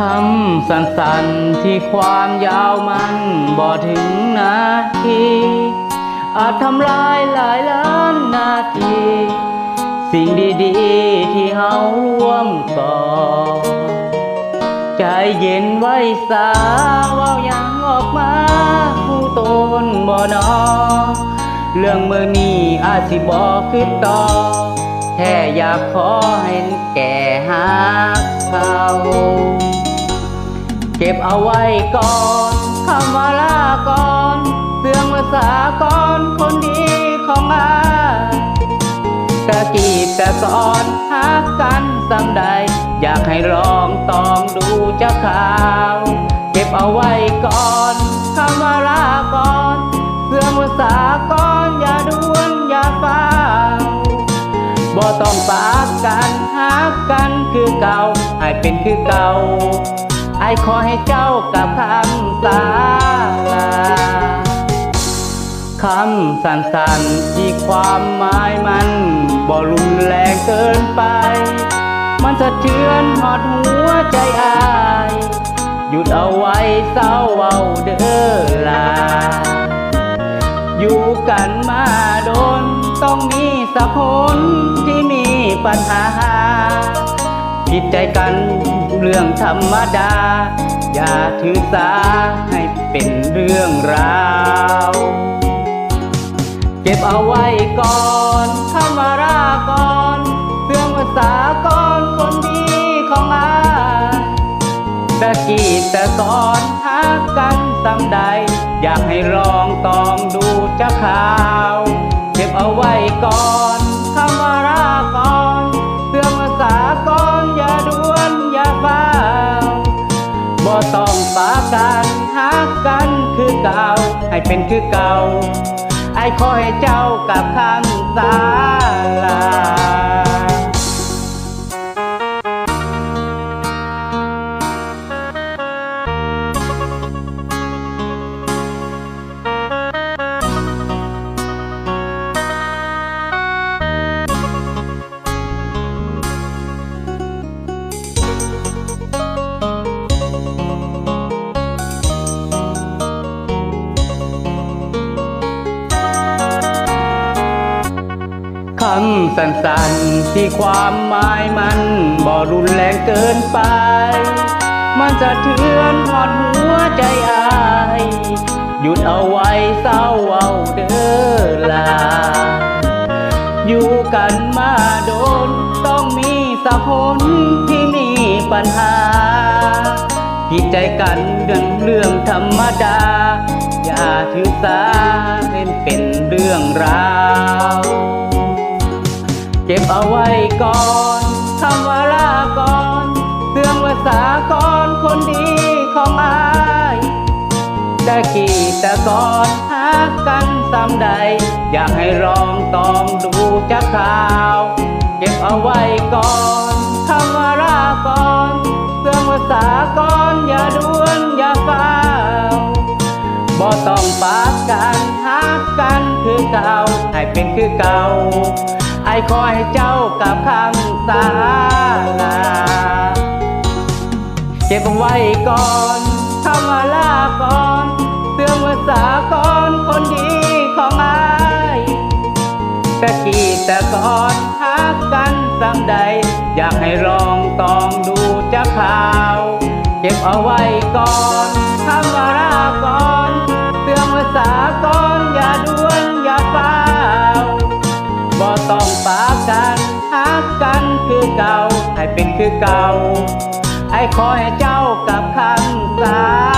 คำสั้นๆที่ความยาวมันบ่ถึงนาที อาจทำลายหลายล้านนาที สิ่งดีๆที่เฮาร่วมก่อใจเย็นไว้สาว่ายังออกมาผู้ตนบ่นอ เรื่องมือนี้อาจสิบอกขึ้นต่อ แค่อยากขอให้แก่หาเขา เก็บเอาไว้ก่อนคำว่าลาก่อนเสื่องภาษาก่อนคนดีของอายตะกีบแต่ก่อนหากันสำใด อยากให้ลองตองดูจะข่าว เก็บเอาไว้ก่อนคำว่าลาก่อนเสื่องภาษาก่อนอย่าด่วนอย่าฟ้าบ่ต้องปากกันหักกันคือเก่าให้เป็นคือเก่า ไอ้ขอให้เจ้ากับคำสาลาคำสั้นๆที่ความหมายมันบ่รุนแรงเกินไป มันสะเทือนหอดหัวใจอายหยุดเอาไว้เศร้าเว้าเด้อลา อยู่กันมาโดน ต้องมีสักคนที่มีปัญหา ผิดใจกันเรื่องธรรมดา อย่าถือสาให้เป็นเรื่องราว เก็บเอาไว้ก่อนคำว่าลาก่อนเรื่องภาษาก่อนคนดีของอาตะกี้ต่ก่อนหากันสำใด อยากให้ลองตองดูจะข่าว เก็บเอาไว้ก่อน ต้องปากันหักกันคือเก่าให้เป็นคือเก่าไอ้ขอให้เจ้ากับคำสาลา คำสั้นๆ ที่ความหมายมันบ่รุนแรงเกินไป มันจะเทือนหอดหัวใจอาย หยุดเอาไว้เศร้าเอาเด้อลา อยู่กันมาโดน ต้องมีสักคนที่มีปัญหา ผิดใจกันเรื่องเรื่องธรรมดา อย่าถือสาเป็นเป็นเรื่องราาษาก่อนคนดีของอายตะกี้แต่กอนหากันสำใด อยากให้ลองตองดูจะข่าว เก็บเอาไว้ก่อนคำว่าลาก่อนเสื่องภาษาก่อนอย่าด่วนอย่าฟ้าวบ่ต้องปากกันหักกันคือเก่าให้เป็นคือเก่าไอ้ขอให้เจ้ากับคำสาลา เก็บเอาไว้ก่อนคำว่าลาก่อนเสื่องภาษาก่อนคนดีของอายตะกี้แต่ก่อนหักกันสำใด อยากให้ลองตองดูจะข่าว เก็บเอาไว้ก่อนคำว่าลาก่อนเสื่องภาษาก่อนอย่าด่วนอย่าฟ้าวบ่ต้องปากกันหักกันคือเก่าให้เป็นคือเก่า ไอ้คอยเจ้ากับคำสา